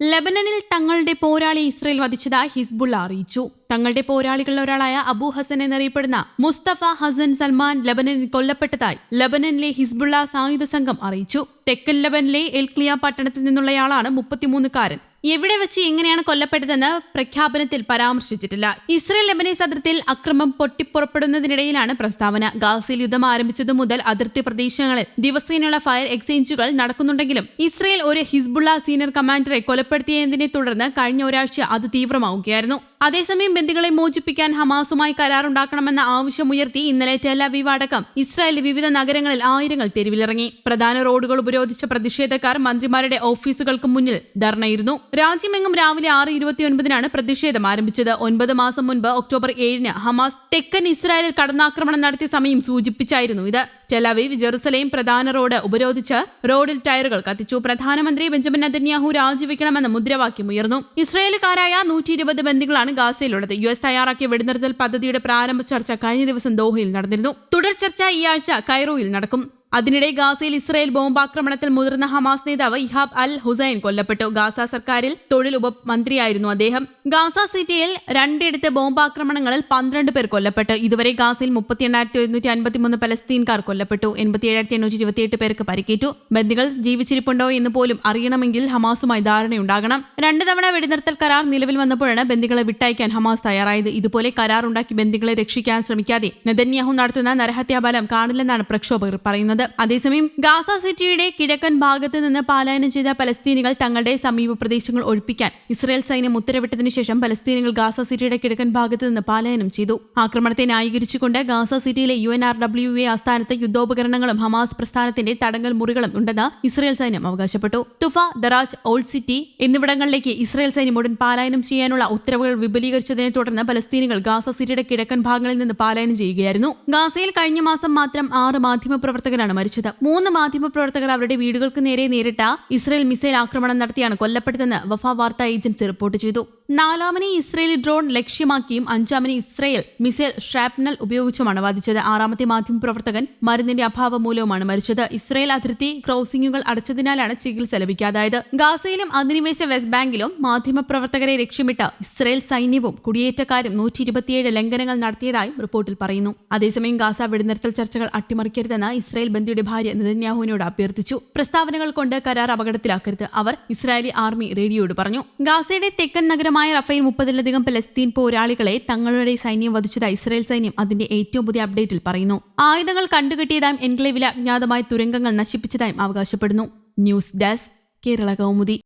ലബനനിൽ തങ്ങളുടെ പോരാളി Israel വധിച്ചതായി Hezbollah അറിയിച്ചു. തങ്ങളുടെ പോരാളികളിൽ ഒരാളായ അബു ഹസൻ എന്നറിയപ്പെടുന്ന മുസ്തഫ ഹസൻ സൽമാൻ ലബനനിൽ കൊല്ലപ്പെട്ടതായി ലബനനിലെ ഹിസ്ബുള്ള സായുധ സംഘം അറിയിച്ചു. തെക്കൻ ലബനിലെ എൽക്ലിയ പട്ടണത്തിൽ നിന്നുള്ളയാളാണ് മുപ്പത്തിമൂന്നുകാരൻ. എവിടെ വെച്ച് എങ്ങനെയാണ് കൊല്ലപ്പെട്ടതെന്ന് പ്രഖ്യാപനത്തിൽ പരാമർശിച്ചിട്ടില്ല. ഇസ്രയേൽ ലെബനീസ് അതിർത്തിയിൽ അക്രമം പൊട്ടിപ്പുറപ്പെടുന്നതിനിടയിലാണ് പ്രസ്താവന. ഗാസയിൽ യുദ്ധം ആരംഭിച്ചതു മുതൽ അതിർത്തി പ്രദേശങ്ങളിൽ ദിവസേനയുള്ള ഫയർ എക്സ്ചേഞ്ചുകൾ നടക്കുന്നുണ്ടെങ്കിലും ഇസ്രയേൽ ഒരു ഹിസ്ബുള്ള സീനിയർ കമാൻഡറെ കൊലപ്പെടുത്തിയതിനെ തുടർന്ന് കഴിഞ്ഞ ഒരാഴ്ച അത് തീവ്രമാവുകയായിരുന്നു. അതേസമയം ബന്ദികളെ മോചിപ്പിക്കാൻ ഹമാസുമായി കരാറുണ്ടാക്കണമെന്ന ആവശ്യമുയർത്തി ഇന്നലെ ടെലവീവ് അടക്കം ഇസ്രായേലിലെ വിവിധ നഗരങ്ങളിൽ ആയിരങ്ങൾ തെരുവിലിറങ്ങി. പ്രധാന റോഡുകൾ ഉപരോധിച്ച പ്രതിഷേധക്കാർ മന്ത്രിമാരുടെ ഓഫീസുകൾക്ക് മുന്നിൽ ധർണയിരുന്നു. രാജ്യമെങ്ങും രാവിലെ ആറ് ഇരുപത്തിയൊൻപതിനാണ് പ്രതിഷേധം ആരംഭിച്ചത്. ഒൻപത് മാസം മുൻപ് ഒക്ടോബർ ഏഴിന് ഹമാസ് തെക്കൻ ഇസ്രായേലിൽ കടന്നാക്രമണം നടത്തിയ സമയം സൂചിപ്പിച്ചായിരുന്നു ഇത്. ടെലവീവ് ജെറുസലേം പ്രധാന റോഡ് ഉപരോധിച്ച് റോഡിൽ ടയറുകൾ കത്തിച്ചു. പ്രധാനമന്ത്രി ബെഞ്ചമിൻ നദന്യാഹു രാജിവെക്കണമെന്ന മുദ്രാവാക്യം ഉയർന്നു. ഇസ്രായേലുകാരായ നൂറ്റി ഇരുപത് ബന്ദികളാണ് ഗാസയിലുള്ളത്. യു എസ് തയ്യാറാക്കിയ വെടിനിർത്തൽ പദ്ധതിയുടെ പ്രാരംഭ ചർച്ച കഴിഞ്ഞ ദിവസം ദോഹയിൽ നടന്നിരുന്നു. തുടർ ചർച്ച ഈ ആഴ്ച കൈറോയിൽ നടക്കും. അതിനിടെ ഗാസയിൽ ഇസ്രായേൽ ബോംബാക്രമണത്തിൽ മുതിർന്ന ഹമാസ് നേതാവ് ഇഹാബ് അൽ ഹുസൈൻ കൊല്ലപ്പെട്ടു. ഗാസ സർക്കാരിൽ തൊഴിൽ ഉപമന്ത്രിയായിരുന്നു അദ്ദേഹം. ഗാസ സിറ്റിയിൽ രണ്ടിടത്ത് ബോംബാക്രമണങ്ങളിൽ പന്ത്രണ്ട് പേർ കൊല്ലപ്പെട്ടു. ഇതുവരെ ഗാസയിൽ മുപ്പത്തി എണ്ണായിരത്തി ഒരുന്നൂറ്റി അൻപത്തിമൂന്ന് പലസ്തീൻകാർ കൊല്ലപ്പെട്ടു. എൺപത്തി ഏഴായിരത്തി എണ്ണൂറ്റി ഇരുപത്തിയെട്ട് പേർക്ക് പരിക്കേറ്റു. ബന്ധികൾ ജീവിച്ചിരിപ്പുണ്ടോ എന്ന് പോലും അറിയണമെങ്കിൽ ഹമാസുമായി ധാരണയുണ്ടാകണം. രണ്ട് തവണ വെടിനിർത്തൽ കരാർ നിലവിൽ വന്നപ്പോഴാണ് ബന്ധികളെ വിട്ടയക്കാൻ ഹമാസ് തയ്യാറായത്. ഇതുപോലെ കരാർ ഉണ്ടാക്കി ബന്ദികളെ രക്ഷിക്കാൻ ശ്രമിക്കാതെ നെതന്യാഹു നടത്തുന്ന നരഹത്യാബലം കാണില്ലെന്നാണ് പ്രക്ഷോഭകർ പറയുന്നത്. അതേസമയം ഗാസ സിറ്റിയുടെ കിഴക്കൻ ഭാഗത്ത് നിന്ന് പാലായനം ചെയ്ത പലസ്തീനികൾ തങ്ങളുടെ സമീപ പ്രദേശങ്ങൾ ഒഴിപ്പിക്കാൻ ഇസ്രായേൽ സൈന്യം ഉത്തരവിട്ടതിനു ശേഷം പലസ്തീനികൾ ഗാസ സിറ്റിയുടെ കിഴക്കൻ ഭാഗത്ത് നിന്ന് പാലായനം ചെയ്തു. ആക്രമണത്തെ ന്യായീകരിച്ചുകൊണ്ട് ഗാസ സിറ്റിയിലെ U N R W A ആസ്ഥാനത്ത് യുദ്ധോപകരണങ്ങളും ഹമാസ് പ്രസ്ഥാനത്തിന്റെ തടങ്കൽ മുറികളും ഉണ്ടെന്ന് ഇസ്രായേൽ സൈന്യം അവകാശപ്പെട്ടു. തുഫ ദറാജ് ഓൾഡ് സിറ്റി എന്നിവിടങ്ങളിലേക്ക് ഇസ്രായേൽ സൈന്യം ഉടൻ പാലായനം ചെയ്യാനുള്ള ഉത്തരവുകൾ വിപുലീകരിച്ചതിനെ തുടർന്ന് പലസ്തീനികൾ ഗാസ സിറ്റിയുടെ കിഴക്കൻ ഭാഗങ്ങളിൽ നിന്ന് പാലായനം ചെയ്യുകയായിരുന്നു. ഗാസയിൽ കഴിഞ്ഞ മാസം മാത്രം ആറ് മാധ്യമപ്രവർത്തകരാണ് മരിച്ചത്. മൂന്ന് മാധ്യമപ്രവർത്തകർ അവരുടെ വീടുകൾക്ക് നേരെ നേരിട്ട ഇസ്രയേൽ മിസൈൽ ആക്രമണം നടത്തിയാണ് കൊല്ലപ്പെട്ടതെന്ന് വഫ വാർത്താ ഏജൻസി റിപ്പോർട്ട് ചെയ്തു. നാലാമനെ ഇസ്രയേലി ഡ്രോൺ ലക്ഷ്യമാക്കിയും അഞ്ചാമനെ ഇസ്രയേൽ മിസൈൽ ഷ്രാപ്നൽ ഉപയോഗിച്ചുമാണ് വധിച്ചത് ആറാമത്തെ മാധ്യമപ്രവർത്തകൻ മരുന്നിന്റെ അഭാവം മൂലവുമാണ് മരിച്ചത്. ഇസ്രയേൽ അതിർത്തി ക്രോസിംഗുകൾ അടച്ചതിനാലാണ് ചികിത്സ ലഭിക്കാതായത്. ഗാസയിലും അധിനിവേശ വെസ്റ്റ് ബാങ്കിലും മാധ്യമപ്രവർത്തകരെ ലക്ഷ്യമിട്ട് ഇസ്രയേൽ സൈന്യവും കുടിയേറ്റക്കാരും നൂറ്റി ഇരുപത്തിയേഴ് ലംഘനങ്ങൾ നടത്തിയതായും റിപ്പോർട്ടിൽ പറയുന്നു. അതേസമയം ഗാസ വെടിനിർത്തൽ ചർച്ചകൾ അട്ടിമറിക്കരുതെന്ന് ഇസ്രായേൽ ബന്ധിയുടെ ഭാര്യ നിതന്യാഹുവിനോട് അഭ്യർത്ഥിച്ചു. പ്രസ്താവനകൾ കൊണ്ട് കരാർ അപകടത്തിലാക്കരുത് അവർ ഇസ്രായേലി ആർമി റേഡിയോയോട് പറഞ്ഞു. ഗാസയുടെ തെക്കൻ നഗരമായ റഫേൽ മുപ്പതിലധികം പലസ്തീൻ പോരാളികളെ തങ്ങളുടെ സൈന്യം വധിച്ചതായി ഇസ്രായേൽ സൈന്യം അതിന്റെ ഏറ്റവും പുതിയ അപ്ഡേറ്റിൽ പറയുന്നു. ആയുധങ്ങൾ കണ്ടുകെട്ടിയതായും എൻക്ലേവിലെ അജ്ഞാതമായ തുരങ്കങ്ങൾ നശിപ്പിച്ചതായും അവകാശപ്പെടുന്നു. News desk Kerala Kaumudi.